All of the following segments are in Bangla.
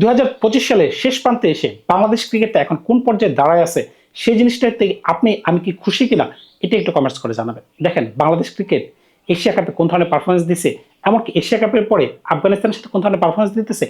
দু সালে শেষ প্রান্তে এসে বাংলাদেশ ক্রিকেটটা এখন কোন পর্যায়ে দাঁড়ায় আছে, সেই জিনিসটাতে আপনি, আমি কি খুশি কিনা, এটা একটু কমেন্টস করে জানাবেন। দেখেন, বাংলাদেশ ক্রিকেট এশিয়া কাপে কোন ধরনের পারফরমেন্স দিছে, এমনকি এশিয়া কাপের পরে আফগানিস্তানের সাথে কোন ধরনের পারফরমেন্স দিতেছে,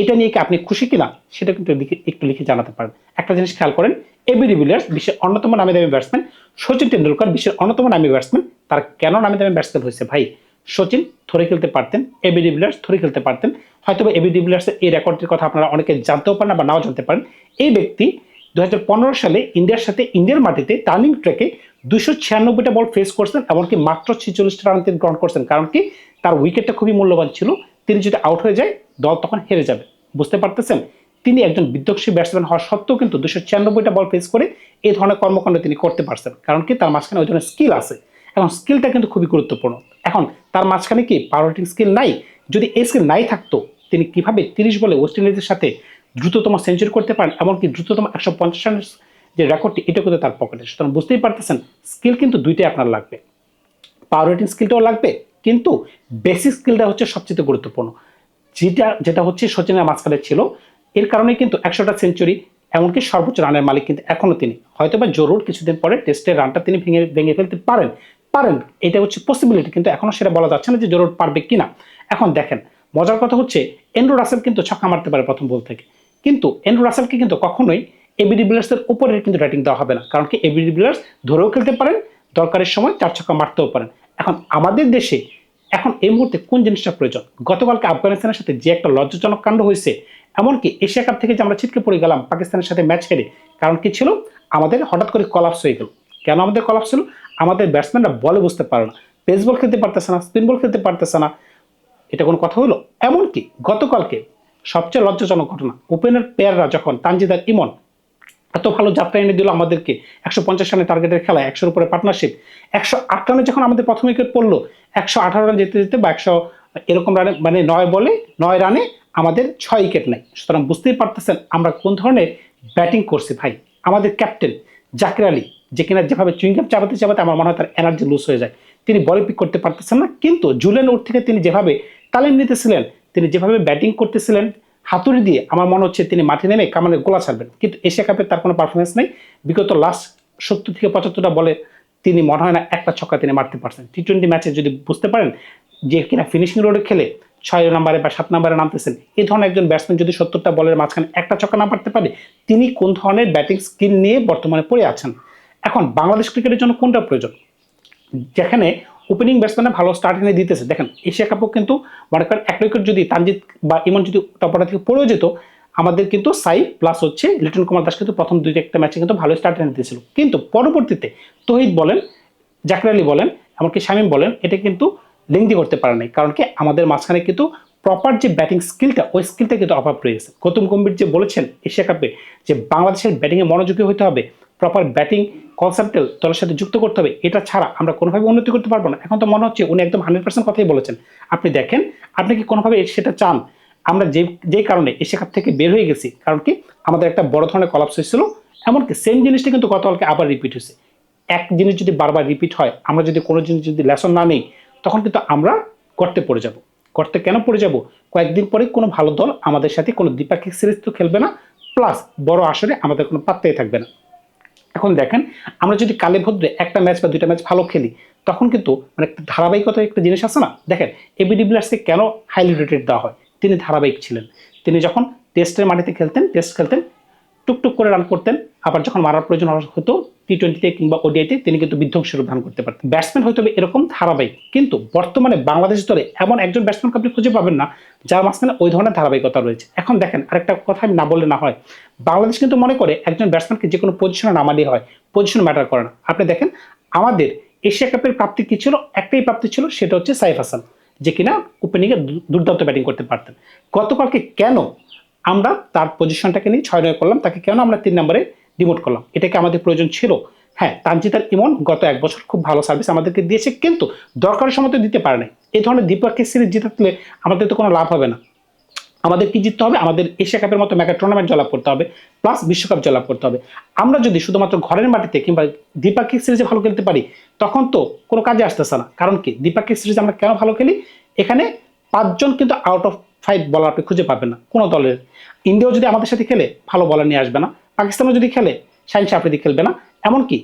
এটা নিয়ে কি আপনি খুশি কিনা, সেটা কিন্তু একটু লিখে জানাতে পারেন। একটা জিনিস খেয়াল করেন এবি ডিভিলিয়ার্স বিশ্বের অন্যতম নামী দামি ব্যাটসম্যান সচিন টেন্ডুলকার বিশ্বের অন্যতম নামী ব্যাটসম্যান তার কেন নামী দামি ব্যাটসম্যান হয়েছে ভাই? সচিন, ধরে খেলতে পারতেন। এবি ডিভিলিয়ার্স ধরে খেলতে পারতেন। হয়তো এবি ডিভিলিয়ার্সের এই রেকর্ডটির কথা আপনারা অনেকে জানতেও পারেন বা নাও জানতে পারেন। এই ব্যক্তি দু হাজার পনেরো সালে ইন্ডিয়ার সাথে ইন্ডিয়ার মাটিতে টার্নিং ট্রেকে দুশো ছিয়ানব্বইটা বল ফেস করছেন, এমনকি মাত্র ছেচল্লিশটা রান তিনি গ্রহণ করছেন। কারণ কি? তার উইকেটটা খুবই মূল্যবান ছিল। তিনি যদি আউট হয়ে যায়, দল তখন হেরে যাবে। বুঝতে পারতেছেন? তিনি একজন বিধ্বংসী ব্যাটসম্যান হওয়া সত্ত্বেও কিন্তু দুশো ছিয়ানব্বইটা বল ফেস করে এই ধরনের কর্মকাণ্ড তিনি করতে পারছেন। কারণ কি? তার মাঝখানে ওই ধরনের স্কিল আছে। এবং স্কিলটা কিন্তু খুবই গুরুত্বপূর্ণ। এখন তার মাঝখানে কি পাওয়ার স্কিল নাই? যদি এই স্কিল নাই থাকতো, তিনি কীভাবে তিরিশ বলে ওয়েস্ট ইন্ডিজের সাথে দ্রুততম সেঞ্চুরি করতে পারেন, এমনকি দ্রুততম একশো পঞ্চাশ রানের যে রেকর্ডটি এটা কিন্তু তার পকেটে সুতরাং বুঝতেই পারতেছেন স্কিল কিন্তু দুইটাই আপনার লাগবে। পাওয়ার রেটিং স্কিলটাও লাগবে, কিন্তু বেসিক স্কিলটা হচ্ছে সবচেয়ে গুরুত্বপূর্ণ। যেটা যেটা হচ্ছে সচিনের মাঝখানে ছিল, এর কারণে কিন্তু একশোটা সেঞ্চুরি এমনকি সর্বোচ্চ রানের মালিক কিন্তু এখনও তিনি। হয়তো বা জরুর কিছুদিন পরে টেস্টের রানটা তিনি ভেঙে ভেঙে ফেলতে পারেন পারেন। এটা হচ্ছে পসিবিলিটি কিন্তু এখনও সেটা বলা যাচ্ছে না যে জরুর পারবে কিনা। এখন দেখেন, মজার কথা হচ্ছে, এন্ড্রু রাসেল কিন্তু ছক্কা মারতে পারে প্রথম বল থেকে। কিন্তু এন্ড্রু রাসেলকে কিন্তু কখনোই এবি ডিভিলিয়ার্সের উপরে কিন্তু রেটিং দেওয়া হবে না। কারণ কি এবি ডিভিলিয়ার্স ধরেও খেলতে পারেন, দরকারের সময় চার ছক্কা মারতেও পারেন। এখন আমাদের দেশে এখন এই মুহূর্তে কোন জিনিসটা প্রয়োজন? গতকালকে আফগানিস্তানের সাথে যে একটা লজ্জাজনক কাণ্ড হয়েছে, এমনকি এশিয়া কাপ থেকে যে আমরা ছিটকে পড়ে গেলাম পাকিস্তানের সাথে ম্যাচ হেরে, কারণ কি ছিল? আমাদের হঠাৎ করে কলাপস হয়ে গেল। কেন আমাদের কলাপস ছিল আমাদের ব্যাটসম্যানরা বলে বুঝতে পারে না। পেস বল খেলতে পারতেছে না স্পিন বল খেলতে পারতেছে না। এটা কোনো কথা হলো এমনকি গতকালকে সবচেয়ে লজ্জাজনক ঘটনা ওপেনার প্লেয়াররা যখন তানজিদার ইমন এত ভালো যাত্রা এনে দিল আমাদেরকে, একশো পঞ্চাশ রানের টার্গেটের খেলায়, একশোর উপরে পার্টনারশিপ একশো আট রানে যখন আমাদের প্রথম উইকেট পড়ল, একশো আঠারো রান যেতে যেতে বা একশো এরকম রানে মানে নয় বলে, নয় রানে আমাদের ছয় উইকেট নাই সুতরাং বুঝতেই পারতেছেন আমরা কোন ধরনের ব্যাটিং করছি ভাই। আমাদের ক্যাপ্টেন জাকির আলী যে কিনা যেভাবে চুইংগাম চাপাতে চাপাতে আমার মনে হয় তার এনার্জি লুজ হয়ে যায়। তিনি বলে পিক করতে পারতেছেন না, কিন্তু জুলেন উড থেকে তিনি যেভাবে তালিম নিতেছিলেন, তিনি যেভাবে ব্যাটিং করতেছিলেন, হাতুড়ি দিয়ে আমার মনে হচ্ছে তিনি মাঠে নেমে কামানের গোলা ছাড়বেন। কিন্তু এশিয়া কাপে তার কোনো পারফরমেন্স নেই। বিগত লাস্ট সত্তর থেকে পঁচাত্তরটা বলে তিনি মনে হয় না একটা ছক্কা তিনি মারতে পারছেন। টি টোয়েন্টি ম্যাচে যদি বুঝতে পারেন, যে কিনা ফিনিশিং রোডে খেলে ছয় নম্বরে বা সাত নম্বরে নামতেছেন এই ধরনের একজন ব্যাটসম্যান যদি সত্তরটা বলের মাঝখানে একটা ছক্কা না পারতে পারে, তিনি কোন ধরনের ব্যাটিং স্কিল নিয়ে বর্তমানে পড়ে আছেন? এখন বাংলাদেশ ক্রিকেটের জন্য কোনটা প্রয়োজন? যেখানে ওপেনিং ব্যাটসম্যানে ভালো স্টার্ট এনে দিতেছে। দেখেন, এশিয়া কাপও কিন্তু মনে এক উইকেট যদি তানজিৎ বা ইমন যদি টপটা থেকে পড়েও যেত, আমাদের কিন্তু সাই প্লাস হচ্ছে লিটন কুমার দাস কিন্তু প্রথম দুই একটা ম্যাচে কিন্তু ভালো স্টার্ট এনে দিয়েছিল। কিন্তু পরবর্তীতে তহিদ বলেন, জাকির আলী বলেন, এমনকি শামীম বলেন, এটা কিন্তু লিঙ্কদি করতে পারে নাই। কারণ কি? আমাদের মাঝখানে কিন্তু প্রপার যে ব্যাটিং স্কিলটা ওই স্কিলটা কিন্তু অভাব রয়ে গেছে। গৌতম গম্ভীর যে বলেছেন, এশিয়া কাপে যে বাংলাদেশের ব্যাটিংয়ে মনোযোগী হতে হবে প্রপার ব্যাটিং কনসেপ্টেল দলের সাথে যুক্ত করতে হবে, এটা ছাড়া আমরা কোনোভাবে উন্নতি করতে পারব না। এখন তো মনে হচ্ছে উনি একদম হান্ড্রেড পার্সেন্ট কথাই বলেছেন। আপনি দেখেন, আপনি কি কোনোভাবে সেটা চান? আমরা যে যে কারণে এশিয়া কাপ থেকে বের হয়ে গেছি, কারণ কি? আমাদের একটা বড় ধরনের কলাপস হয়েছিল, এমনকি সেম জিনিসটা কিন্তু গতকালকে আবার রিপিট হয়েছে। এক জিনিস যদি বারবার রিপিট হয়, আমরা যদি কোনো জিনিস যদি লেসন না নেই, তখন কিন্তু আমরা গর্তে পড়ে যাব। গর্তে কেন পড়ে যাব? কয়েকদিন পরে কোনো ভালো দল আমাদের সাথে কোনো দ্বিপাক্ষিক সিরিজ তো খেলবে না প্লাস বড় আসরে আমাদের কোনো পাত্তাই থাকবে না। এখন দেখেন, আমরা যদি কালে ভদ্রে একটা ম্যাচ বা দুইটা ম্যাচ ভালো খেলি, তখন কিন্তু মানে ধারাবাহিকতা একটা জিনিস আছে না? দেখেন এবি ডিভিলিয়ার্সকে কেন হাইলি রেটেড দেওয়া হয়? তিনি ধারাবাহিক ছিলেন। তিনি যখন টেস্টের মাটিতে খেলতেন টেস্ট খেলতেন টুকটুক করে রান করতেন। আবার যখন মারার প্রয়োজন হতো টি টোয়েন্টিতে কিংবা ওডিআইতে তিনি কিন্তু বিধ্বংসী রূপ ধারণ করতে পারতেন। ব্যাটসম্যান হয়তো এরকম ধারাবাহিক, কিন্তু বর্তমানে বাংলাদেশ দলে এমন একজন ব্যাটসম্যানকে আপনি খুঁজে পাবেন না, যার মাঝখানে ওই ধরনের ধারাবাহিকতা রয়েছে। এখন দেখেন, আরেকটা কথা আমি না বললে না হয়। বাংলাদেশ কিন্তু মনে করে একজন ব্যাটসম্যানকে যে কোনো পজিশনে নামালেই হয় পজিশন ম্যাটার করে না। আপনি দেখেন, আমাদের এশিয়া কাপের প্রাপ্তি কি ছিল? একটাই প্রাপ্তি ছিল, সেটা হচ্ছে সাইফ হাসান, যে কিনা ওপেনিংয়ে দুর্দান্ত ব্যাটিং করতে পারতেন। গতকালকে কেন আমরা তার পজিশনটাকে নিয়ে ছয় নয় করলাম, তাকে কেন আমরা তিন নম্বরে ডিমোট করলাম? এটাকে আমাদের প্রয়োজন ছিল। হ্যাঁ তানজিতার ইমন গত এক বছর খুব ভালো সার্ভিস আমাদেরকে দিয়েছে, কিন্তু দরকারের সময় তো দিতে পারে নাই এই ধরনের দ্বিপাক্ষিক সিরিজ জিতাতলে আমাদের তো কোনো লাভ হবে না। আমাদের কি জিততে হবে? আমাদের এশিয়া কাপের মতো মেগা টুর্নামেন্ট জলাপ করতে হবে প্লাস বিশ্বকাপ জলাপ করতে হবে। আমরা যদি শুধুমাত্র ঘরের মাটিতে কিংবা দ্বিপাক্ষিক সিরিজে ভালো খেলতে পারি, তখন তো কোনো কাজে আসতেছে না। কারণ কি? দ্বিপাক্ষিক সিরিজ আমরা কেন ভালো খেলি? এখানে পাঁচজন কিন্তু আউট অফ ফাইভ বলার আপনি খুঁজে পাবেন না। কোনো দলের। ইন্ডিয়াও যদি আমাদের সাথে খেলে, ভালো বলার নিয়ে আসবে না। পাকিস্তানও যদি খেলে, শাহিন আফ্রিদি খেলবে না। এমনকি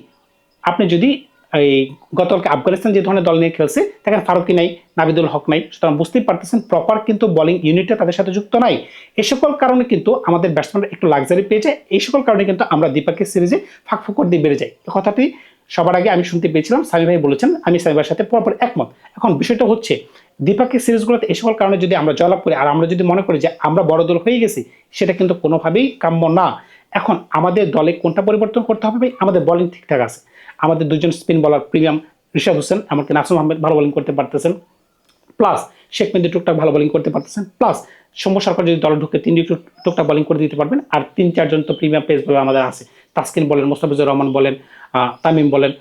আপনি যদি এই গতকালকে আফগানিস্তান যে ধরনের দল নিয়ে খেলছে দেখেন ফারুকি নাই, নাবিদুল হক নাই, সুতরাং বুঝতেই পারতেছেন প্রপার কিন্তু বোলিং ইউনিটটা তাদের সাথে যুক্ত নাই। এই সকল কারণে কিন্তু আমাদের ব্যাটসম্যানরা একটু লাক্সারি পেয়ে যায়। এই সকল কারণে কিন্তু আমরা দ্বিপাক্ষিক সিরিজে ফাঁক ফুকর দিয়ে বেড়ে যাই। কথাটি সবার আগে আমি শুনতে পেয়েছিলাম সামি ভাই বলেছেন, আমি সামি ভাইয়ের সাথে পরপর একমত। এখন বিষয়টা হচ্ছে, দ্বিপাক্ষিক সিরিজগুলোতে এই সকল কারণে যদি আমরা জয়লাভ করি, আর আমরা যদি মনে করি যে আমরা বড় দল হয়ে গেছি, সেটা কিন্তু কোনোভাবেই কাম্য না। এখন আমাদের দলে কোনটা পরিবর্তন করতে হবে? আমাদের বোলিং ঠিকঠাক আছে। আমাদের দুজন স্পিন বলার প্রিমিয়াম ঋষভ হোসেন, এমনকি নাসুম আহমেদ ভালো বোলিং করতে পারতেছেন। প্লাস শেখ মেহেদি টুকটাক ভালো বোলিং করতে পারতেছেন। প্লাস সৌম্য সরকার যদি দলে ঢুকে তিন টুক- টুকটাক বোলিং করে দিতে পারবেন, আর তিন চারজন তো প্রিমিয়াম পেস বলে আমাদের আছে। তাসকিন বলেন, মোস্তাফিজুর রহমান বলেন তামিম বলেন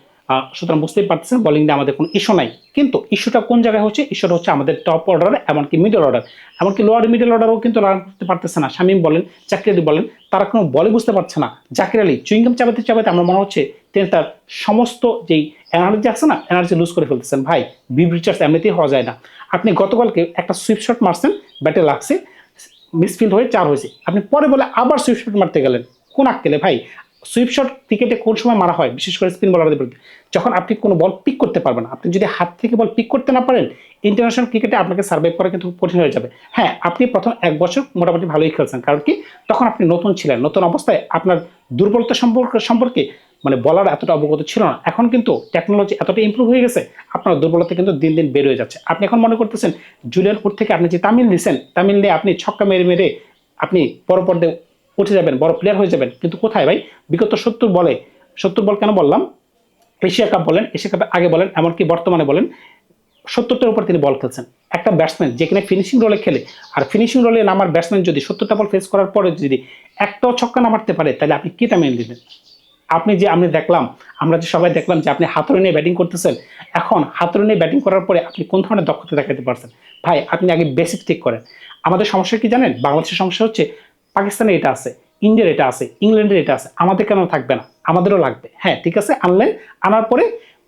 সুতরাং বুঝতেই পারতেছেন বোলিং নিয়ে আমাদের কোনো ইস্যু নাই। কিন্তু ইস্যুটা কোন জায়গায় হচ্ছে? ইস্যুটা হচ্ছে আমাদের টপ অর্ডারে এমনকি মিডল অর্ডার এমনকি লোয়ার মিডল অর্ডারও কিন্তু রান করতে পারতেছে না। শামিম বলেন, জাকির আলী বলেন, তারা কোনো বলে বুঝতে পারছে না। জাকির আলী চুইংগাম চাবাতে চাবাতে আমার মনে হচ্ছে তিনি তার সমস্ত যেই এনার্জি আছে না এনার্জি লুজ করে ফেলতেছেন। ভাই বিব রিচার্জ এমনিতেই হওয়া যায় না। আপনি গতকালকে একটা সুইপ শট মারছেন ব্যাটে লাগছে মিসফিল্ড হয়ে চার হয়েছে। আপনি পরে বলে আবার সুইপ শট মারতে গেলেন। কোন আক্কেলে? ভাই সুইপ শট ক্রিকেটে কোন সময় মারা হয়, বিশেষ করে স্পিন বলারদের বিরুদ্ধে, যখন আপনি কোনো বল পিক করতে পারবেন আপনি যদি হাত থেকে বল পিক করতে না পারেন ইন্টারন্যাশনাল ক্রিকেটে আপনাকে সার্ভাইভ করা কিন্তু কঠিন হয়ে যাবে। হ্যাঁ আপনি প্রথম এক বছর মোটামুটি ভালোই খেলছেন, কারণ কি? তখন আপনি নতুন ছিলেন, নতুন অবস্থায় আপনার দুর্বলতা সম্পর্কে সম্পর্কে মানে বলার এতটা অবগত ছিল না। এখন কিন্তু টেকনোলজি এতটা ইমপ্রুভ হয়ে গেছে, আপনার দুর্বলতা কিন্তু দিন দিন বের হয়ে যাচ্ছে। আপনি এখন মনে করতেছেন জুলিয়ান ফুট থেকে আপনি যে তামিল নিছেন, তামিল নিয়ে আপনি ছক্কা মেরে মেরে আপনি পর্দায় উঠে যাবেন, বড় প্লেয়ার হয়ে যাবেন। কিন্তু কোথায় ভাই? বিগত সত্তর বলে, সত্তর বল কেন বললাম? এশিয়া কাপ বলেন, এশিয়া কাপে আগে বলেন, এমনকি বর্তমানে বলেন, সত্তরটার উপর তিনি বল খেলছেন। একটা ব্যাটসম্যান যেখানে ফিনিশিং রোলে খেলে, আর ফিনিশিং রোলে নামার ব্যাটসম্যান যদি সত্তরটা বল ফেস করার পরে যদি একটাও ছক্কা না মারতে পারে, তাহলে আপনি কি মেনে দিবেন? আপনি যে আমি দেখলাম, আমরা যে সবাই দেখলাম যে আপনি হাতরে নিয়ে ব্যাটিং করতেছেন, এখন হাতরে নিয়ে ব্যাটিং করার পরে আপনি কোন ধরনের দক্ষতা দেখাতে পারছেন? ভাই, আপনি আগে বেসিক ঠিক করেন। আমাদের সমস্যা কি জানেন? বাংলাদেশের সমস্যা হচ্ছে পাকিস্তানে এটা আছে, ইন্ডিয়ার এটা আছে, ইংল্যান্ডের এটা আছে, আমাদের কেন থাকবে না? আমাদেরও লাগবে। হ্যাঁ ঠিক আছে আনলেন আনার পরে,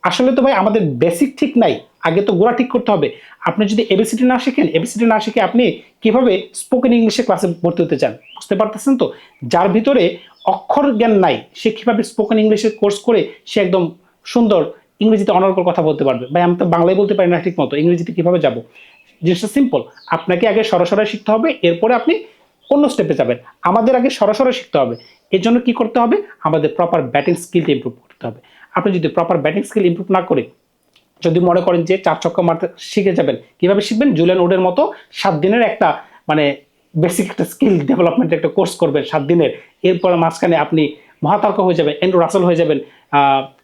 আসলে তো ভাই আমাদের বেসিক ঠিক নাই, আগে তো গোড়া ঠিক করতে হবে। আপনি যদি এবিসিডি না শিখেন এবিসিডি না শিখে আপনি কীভাবে স্পোকেন ইংলিশে ক্লাসে ভর্তি হতে চান? বুঝতে পারতেছেন তো? যার ভিতরে অক্ষর জ্ঞান নাই, সে কীভাবে স্পোকেন ইংলিশের কোর্স করে সে একদম সুন্দর ইংরেজিতে অনর্গল কথা বলতে পারবে। ভাই, আমি তো বাংলায় বলতে পারি না ঠিক মতো, ইংরেজিতে কীভাবে যাব? জিনিসটা সিম্পল আপনাকে আগে সরাসরি শিখতে হবে, এরপরে আপনি অন্য স্টেপে যাবেন। আমাদের আগে সরাসরি শিখতে হবে। এর জন্য কি করতে হবে? আমাদের প্রপার ব্যাটিং স্কিলটা ইমপ্রুভ করতে হবে। আপনি যদি প্রপার ব্যাটিং স্কিল ইমপ্রুভ না করে, যদি মনে করেন যে চার ছক্কা মারতে শিখে যাবেন, কীভাবে শিখবেন? জুলিয়ান উডের মতো সাত দিনের একটা মানে বেসিক একটা স্কিল ডেভেলপমেন্টের একটা কোর্স করবেন সাত দিনের। এরপরে মাঝখানে আপনি মহাতারকা হয়ে যাবেন, এন্ড্রু রাসেল হয়ে যাবেন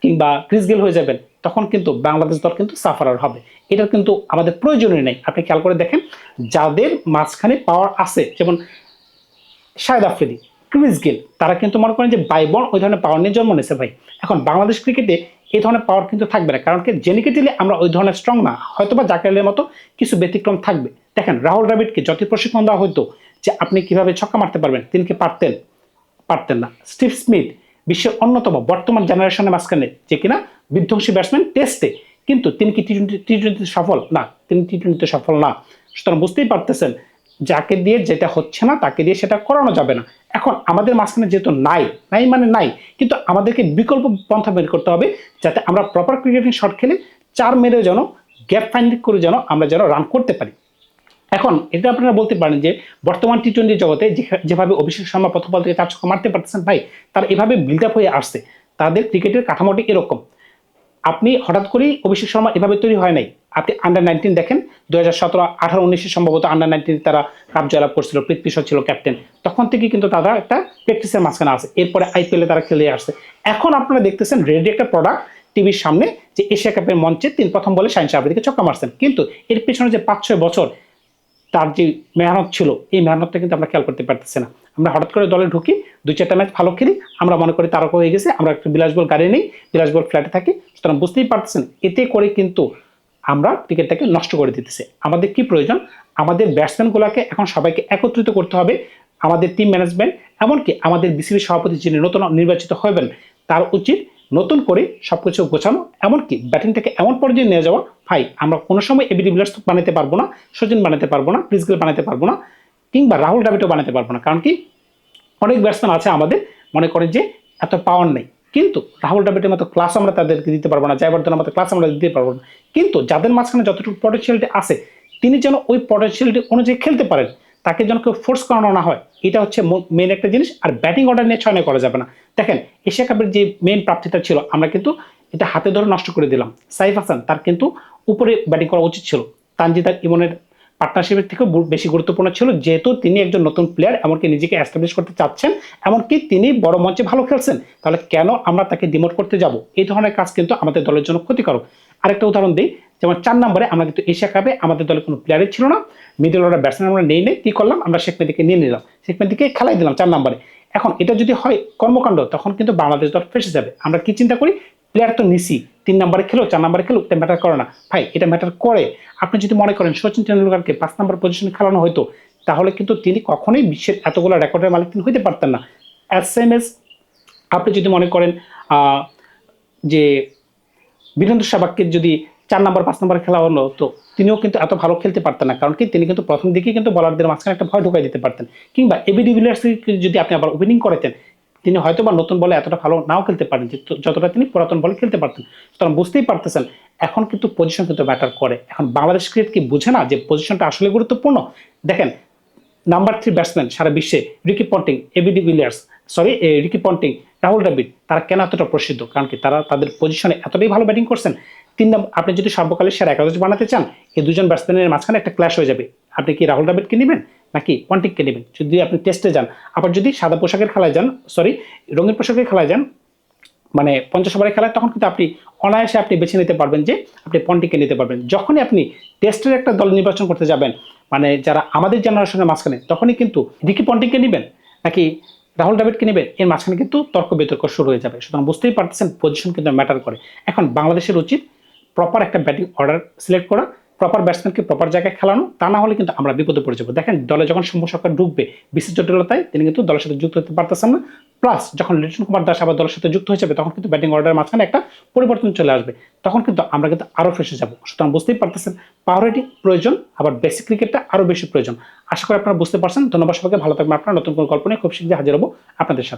কিংবা ক্রিস গেল হয়ে যাবেন, তখন কিন্তু বাংলাদেশ দল কিন্তু সাফারার হবে। এটা কিন্তু আমাদের প্রয়োজনই নেই। আপনি খেয়াল করে দেখেন, যাদের মাঝখানে পাওয়ার আছে, যেমন শাহেদ আফ্রিদি, ক্রিস গেল। তারা কিন্তু মনে করেন যে বাইবন ওই ধরনের পাওয়ার নিয়ে জন্ম নিয়েছে ভাই। এখন বাংলাদেশ ক্রিকেটে এই ধরনের পাওয়ার কিন্তু থাকবে না। কারণ কি জেনেটিক্যালি আমরা ওই ধরনের স্ট্রং না। হয়তো বা জাকারের মতো কিছু ব্যতিক্রম থাকবে। দেখেন, রাহুল দ্রাবিডকে যত প্রশিক্ষণ দেওয়া হতো যে আপনি কীভাবে ছক্কা মারতে পারবেন, তিনি কি পারতেন? পারতেন না। স্টিভ স্মিথ বিশ্বের অন্যতম বর্তমান জেনারেশনের মাঝখানে যে কিনা বিধ্বংসী ব্যাটসম্যান টেস্টে কিন্তু তিনি কি টি টোয়েন্টি টি টোয়েন্টিতে সফল? না, তিনি টি টোয়েন্টিতে সফল না। সুতরাং বুঝতেই পারতেছেন যাকে দিয়ে যেটা হচ্ছে না, তাকে দিয়ে সেটা করানো যাবে না। এখন আমাদের মাঝখানে যেহেতু নাই নাই মানে নাই, কিন্তু আমাদেরকে বিকল্প পন্থা বের করতে হবে যাতে আমরা প্রপার ক্রিকেটিং শট খেলে চার মেরে যেন গ্যাপ ফাইন্ডিং করে যেন আমরা যেন রান করতে পারি। এখন এটা আপনারা বলতে পারেন যে, বর্তমান টি টোয়েন্টি জগতে যেভাবে অভিষেক শর্মা প্রথম বল থেকে চার ছক্কা মারতে পারতেছেন ভাই, তারা এভাবে বিল্ড আপ হয়ে আসছে। তাদের ক্রিকেটের কাঠামোটি এরকম। আপনি হঠাৎ করেই অভিষেক শর্মা এভাবে তৈরি হয় নাই। আপনি আন্ডার নাইনটিন দেখেন দু হাজার সতেরো, আঠারো, উনিশে সম্ভবত আন্ডার নাইনটিন তারা কাপ জয়লাভ করছিল পৃথ্বী ছিল ক্যাপ্টেন তখন থেকে কিন্তু তারা একটা প্র্যাকটিসের মাঝখানে আছে, এরপরে আইপিএলে তারা খেলে আসছে। এখন আপনারা দেখতেছেন রেডি একটা প্রোডাক্ট টিভির সামনে, যে এশিয়া কাপের মঞ্চে তিনি প্রথম বলে শাহিন শাহরিকে ছক্কা মারছেন। কিন্তু এর পিছনে যে পাঁচ, ছয় বছর তার যে মেহনত ছিল, এই মেহনতটা কিন্তু আমরা খেয়াল করতে পারতেছি না। আমরা হঠাৎ করে দলে ঢুকি, দুই, চারটা ম্যাচ ভালো খেলি, আমরা মনে করি তারকা হয়ে গেছে, আমরা একটা বিলাসবল গাড়ি নেই বিলাসবল ফ্ল্যাটে থাকি, সুতরাং বুঝতেই পারতেছেন, এতে করে কিন্তু আমরা ক্রিকেটটাকে নষ্ট করে দিতেছে। আমাদের কি প্রয়োজন? আমাদের ব্যাটসম্যানগুলোকে এখন সবাইকে একত্রিত করতে হবে। আমাদের টিম ম্যানেজমেন্ট এমনকি আমাদের বিসিবি সভাপতি যিনি নতুন নির্বাচিত হবেন তার উচিত নতুন করে সব কিছু গোছানো, এমনকি ব্যাটিংটাকে এমন পর্যায়ে নিয়ে যাওয়া। ভাই, আমরা কোনো সময় এবিডি বিলাস বানাতে পারব না, সচিন বানাতে পারব না প্রিসগেল বানাতে পারব না, কিংবা রাহুল দ্রাবিড়ও বানাতে পারব না। কারণ কি? অনেক ব্যাটসম্যান আছে আমাদের, মনে করে যে এত পাওয়ার নেই। কিন্তু রাহুল দ্রাবিড়ের মতো ক্লাস আমরা তাদেরকে দিতে পারব না, জয়বর্ধনের মতো ক্লাস আমরা দিতে পারব না। কিন্তু যাদের মাঝখানে যতটুকু পটেন্সিয়ালিটি আছে, তিনি যেন ওই পটেন্সিয়ালিটি অনুযায়ী খেলতে পারেন, তাকে যেন কেউ ফোর্স করানো না হয়, এটা হচ্ছে মেন একটা জিনিস। আর ব্যাটিং অর্ডার নিয়ে ছয় করা যাবে না। দেখেন, এশিয়া কাপের যে মেন প্রাপ্তিটা ছিল, আমরা কিন্তু এটা হাতে ধরে নষ্ট করে দিলাম। সাইফ হাসান, তার কিন্তু উপরে ব্যাটিং করা উচিত ছিল। তানজিদার ইমনের পার্টনারশিপের থেকেও বেশি গুরুত্বপূর্ণ ছিল। যেহেতু তিনি একজন নতুন প্লেয়ার এমনকি নিজেকে অ্যাস্টাবলিশ করতে চাচ্ছেন, এমনকি তিনি বড় মঞ্চে ভালো খেলছেন। তাহলে কেন আমরা তাকে ডিমোট করতে যাব? এই ধরনের কাজ কিন্তু আমাদের দলের জন্য ক্ষতিকারক। আরেকটা উদাহরণ দিই, যেমন চার নম্বরে আমরা কিন্তু এশিয়া কাপে আমাদের দলে কোনো প্লেয়ারই ছিল না। মিডল অর্ডার ব্যাটসম্যান আমরা নেই নেই, কি করলাম? আমরা শেখ মেদিকে নিয়ে নিলাম। শেখ মেদিকে খেলাই দিলাম চার নম্বরে। এখন এটা যদি হয় কর্মকাণ্ড, তখন কিন্তু বাংলাদেশ দল ফেসে যাবে। আমরা কি চিন্তা করি? প্লেয়ার তো নিছি, তিন নম্বরে খেলো, চার নম্বরে খেলো এটা ম্যাটার করে না। ভাই, এটা ম্যাটার করে। আপনি যদি মনে করেন সচিন টেন্ডুলকারকে পাঁচ নম্বর পজিশনে খেলানো হতো তাহলে কিন্তু তিনি কখনোই বিশ্বের এতগুলো রেকর্ডের মালিক তিনি হইতে পারতেন না। এস এম এস আপনি যদি মনে করেন যে বীরেন্দ্র সেবাগকে যদি চার নম্বর, পাঁচ নম্বর খেলা হলো, তো তিনিও কিন্তু এত ভালো খেলতে পারতেন না। কারণ কি? তিনি কিন্তু প্রথম দিকে কিন্তু বলারদের মাঝখানে একটা ভয় ঢুকাই দিতে পারতেন। কিংবা এবি ডিভিলিয়ার্সকে যদি আপনি আবার ওপেনিং করেতেন তিনি হয়তো বা নতুন বলে এতটা ভালো নাও খেলতে পারেন যতটা তিনি পুরাতন বলে খেলতে পারতেন। সুতরাং বুঝতেই পারতেছেন, এখন কিন্তু পজিশন কিন্তু ম্যাটার করে। এখন বাংলাদেশ ক্রিকেট কি বুঝে না যে পজিশনটা আসলে গুরুত্বপূর্ণ? দেখেন নাম্বার থ্রি ব্যাটসম্যান সারা বিশ্বে Ricky Ponting AB de Villiers sorry Ricky Ponting Rahul Dravid তারা কেন এতটা প্রসিদ্ধ? কারণ কি তারা তাদের পজিশনে এতটাই ভালো ব্যাটিং করছেন। তিন নম্বর আপনি যদি সর্বকালের সেরা একাদশ বানাতে চান, এই দুজন ব্যাটসম্যানের মাঝখানে একটা ক্ল্যাশ হয়ে যাবে। আপনি কি রাহুল দ্রাবিড়কে নেবেন? নাকি পন্টিংকে নেবেন? যদি আপনি টেস্টে যান। আবার যদি সাদা পোশাকের খেলায় যান সরি রঙিন পোশাকের খেলায় যান মানে পঞ্চাশ ওভারের খেলায়, তখন কিন্তু আপনি অনায়াসে আপনি বেছে নিতে পারবেন যে আপনি পন্টিকে নিতে পারবেন। যখনই আপনি টেস্টের একটা দল নির্বাচন করতে যাবেন মানে যারা আমাদের জেনারেশনের মাঝখানে, তখনই কিন্তু রিকি পন্টিকে নেবেন নাকি রাহুল দ্রাবিড়কে নেবেন? এর মাঝখানে কিন্তু তর্ক বিতর্ক শুরু হয়ে যাবে। সুতরাং বুঝতেই পারতেছেন পজিশন কিন্তু ম্যাটার করে। এখন বাংলাদেশের উচিত প্রপার একটা ব্যাটিং অর্ডার সিলেক্ট করা প্রপার ব্যাটসম্যানকে প্রপার জায়গায় খেলানো, তা না হলে কিন্তু আমরা বিপদে পড়ে যাব। দেখেন, দলে যখন সৌম্য সরকার ঢুকবে বিশেষ জটিলতায় তিনি কিন্তু দলের সাথে যুক্ত হতে পারতেছেন না। প্লাস যখন লিটন কুমার দাস আবার দলের সাথে যুক্ত হয়ে যাবে, তখন কিন্তু ব্যাটিং অর্ডারের মাঝখানে একটা পরিবর্তন চলে আসবে। তখন কিন্তু আমরা কিন্তু আরও ফেসে যাব। সুতরাং বুঝতেই পারতেছেন পাওয়ার রেটিং প্রয়োজন, আবার বেসিক ক্রিকেটটা আরও বেশি প্রয়োজন। আশা করি আপনারা বুঝতে পারছেন। ধন্যবাদ সবাইকে, ভালো থাকবেন আপনারা। নতুন কোনো গল্প নিয়ে খুব শীঘ্রই হাজির হব আপনাদের সাথে।